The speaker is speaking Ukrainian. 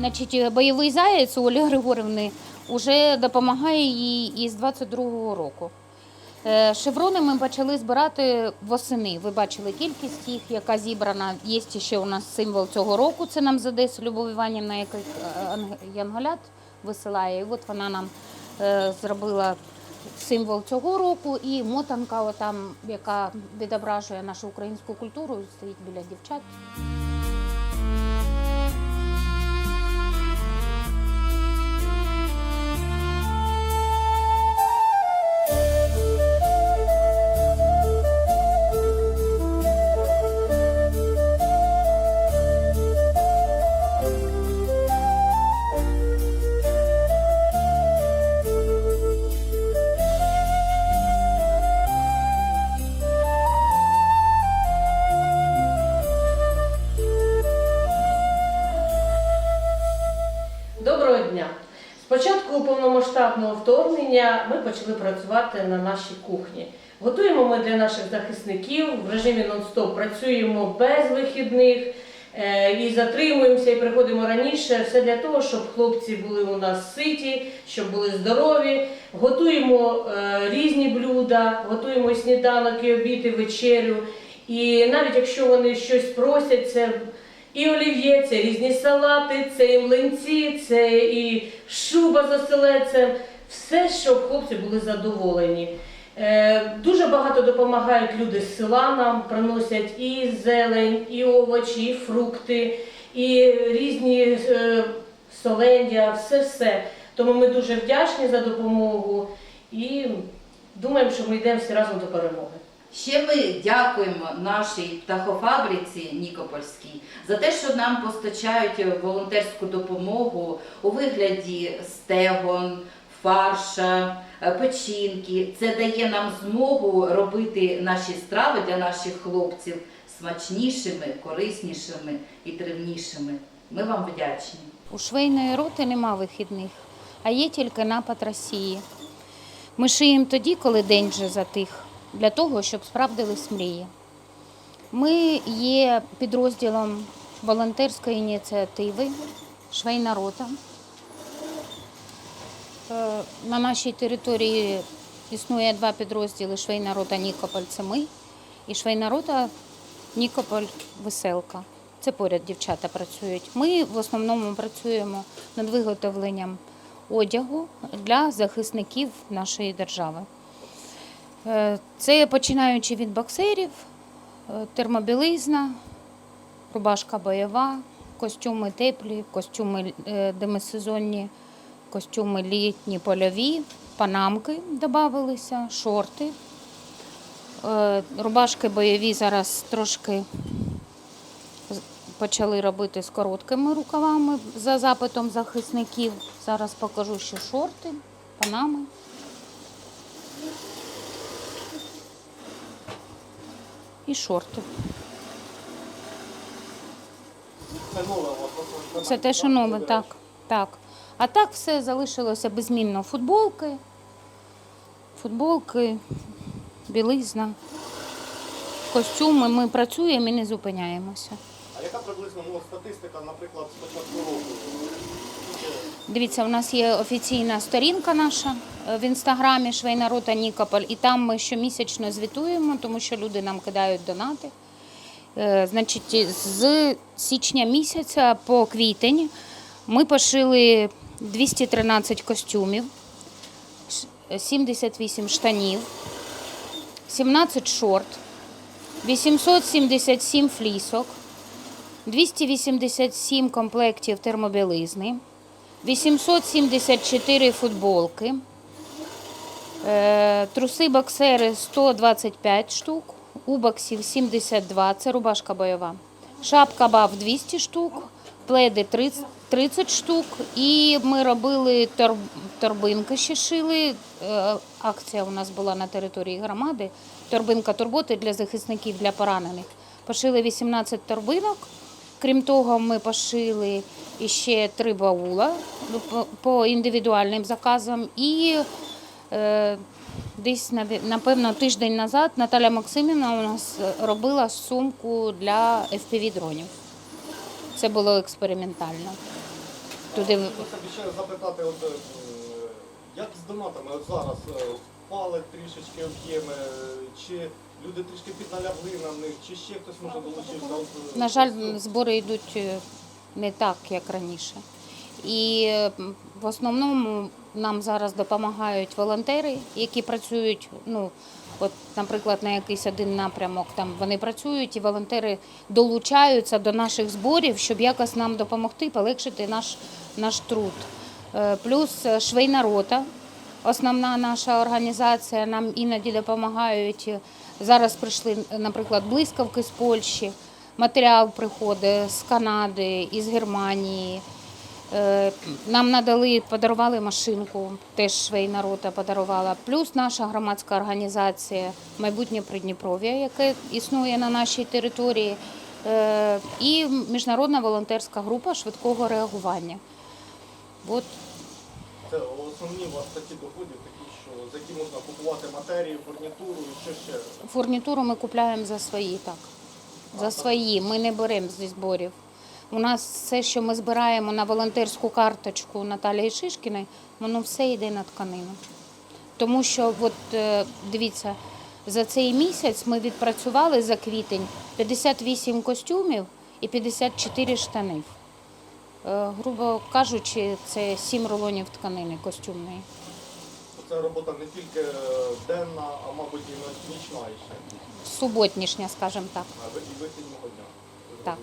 Значить, бойовий заяць у Олі Григорівни вже допомагає їй із 22-го року. Е, Шеврони ми почали збирати восени. Ви бачили кількість їх, яка зібрана. Є ще у нас символ цього року. Це нам з Одеси Любов Іванівна, який е, янголят висилає. І от вона нам е, зробила символ цього року. І мотанка, отам, яка відображує нашу українську культуру, стоїть біля дівчат. Повномасштабного вторгнення ми почали працювати на нашій кухні. Готуємо ми для наших захисників в режимі нон-стоп, працюємо без вихідних е, і затримуємося, і приходимо раніше. Все для того, щоб хлопці були у нас ситі, щоб були здорові. Готуємо е, різні блюда, готуємо сніданок, і обід, і вечерю. І навіть якщо вони щось просять, це і олів'є, це різні салати, це і млинці, це і шуба з оселедцем. Все, щоб хлопці були задоволені. Е, Дуже багато допомагають люди з села нам, приносять і зелень, і овочі, і фрукти, і різні е, солендя, все-все. Тому ми дуже вдячні за допомогу і думаємо, що ми йдемо всі разом до перемоги. Ще ми дякуємо нашій птахофабриці Нікопольській за те, що нам постачають волонтерську допомогу у вигляді стегон, фарша, е, печінки. Це дає нам змогу робити наші страви для наших хлопців смачнішими, кориснішими і тривнішими. Ми вам вдячні. У швейної роти нема вихідних, а є тільки напад Росії. Ми шиємо тоді, коли день вже затих, для того, щоб справдились мрії. Ми є підрозділом волонтерської ініціативи Швейна рота. Е, На нашій території існує два підрозділи Швейна рота Нікополь це ми і Швейна рота Нікополь Веселка. Це поряд дівчата працюють. Ми в основному працюємо над виготовленням одягу для захисників нашої держави. Е, Це починаючи від боксерів, е, термобілизна, рубашка бойова, костюми теплі, костюми е, демисезонні, костюми літні польові, панамки додавалися, шорти. Рубашки бойові зараз трошки почали робити з короткими рукавами за запитом захисників. Зараз покажу ще шорти, панами. І шорти. Це те, що нове, так. так. А так все залишилося безмінно. Футболки, футболки, білизна, костюми. Ми працюємо і не зупиняємося. А яка приблизно ну, статистика, наприклад, з початку року? Дивіться, у нас є офіційна сторінка наша е, в інстаграмі Швейна рота Нікополь, і там ми щомісячно звітуємо, тому що люди нам кидають донати. Е, Значить, з січня місяця по квітень ми пошили 213 костюмів, 78 штанів, 17 шорт, 877 флісок, 287 комплектів термобілизни. 874 футболки, е, труси боксери 125 штук, убоксів 72, це рубашка бойова. Шапка баф 200 штук, пледи 30, 30 штук. І ми робили торбинки ще шили. Е, Акція у нас була на території громади. Торбинка турботи для захисників, для поранених. Пошили 18 торбинок. Крім того, ми пошили ще три баула ну, по- індивідуальним заказам. І е, десь напевно тиждень назад Наталя Максимівна у нас робила сумку для FPV-дронів. Це було експериментально. туди. Б ще запитати, от, е, як з донатами от зараз е, впали трішечки об'єми, чи люди трішки підналягли на них, чи ще хтось може долучився? На жаль, збори йдуть е, не так, як раніше. І е, в основному нам зараз допомагають волонтери, які працюють. Ну, от, наприклад, на якийсь один напрямок там вони працюють, і волонтери долучаються до наших зборів, щоб якось нам допомогти полегшити наш, наш труд. Е, Плюс швейна рота, основна наша організація, нам іноді допомагають. Зараз прийшли, наприклад, блискавки з Польщі, матеріал приходить з Канади, із Германії. Е, Нам надали, подарували машинку, теж швейна рота подарувала. Плюс наша громадська організація Майбутнє Придніпров'я, яке існує на нашій території, е, і міжнародна волонтерська група швидкого реагування. От Це основні у вас такі доходи, такі, що за які можна купувати матерію, фурнітуру і що ще? Фурнітуру ми купуємо за свої, так. За свої. Ми не беремо зі зборів. У нас все, що ми збираємо на волонтерську карточку Наталії Шишкіної, воно все йде на тканину. Тому що, от е, дивіться, за цей місяць ми відпрацювали за квітень 58 костюмів і 54 штанів. Е, Грубо кажучи, це сім рулонів тканини костюмної. Це робота не тільки е, денна, а мабуть і нічна ще, Суботнішня, скажімо так. а ви- і вихідного дня. Так.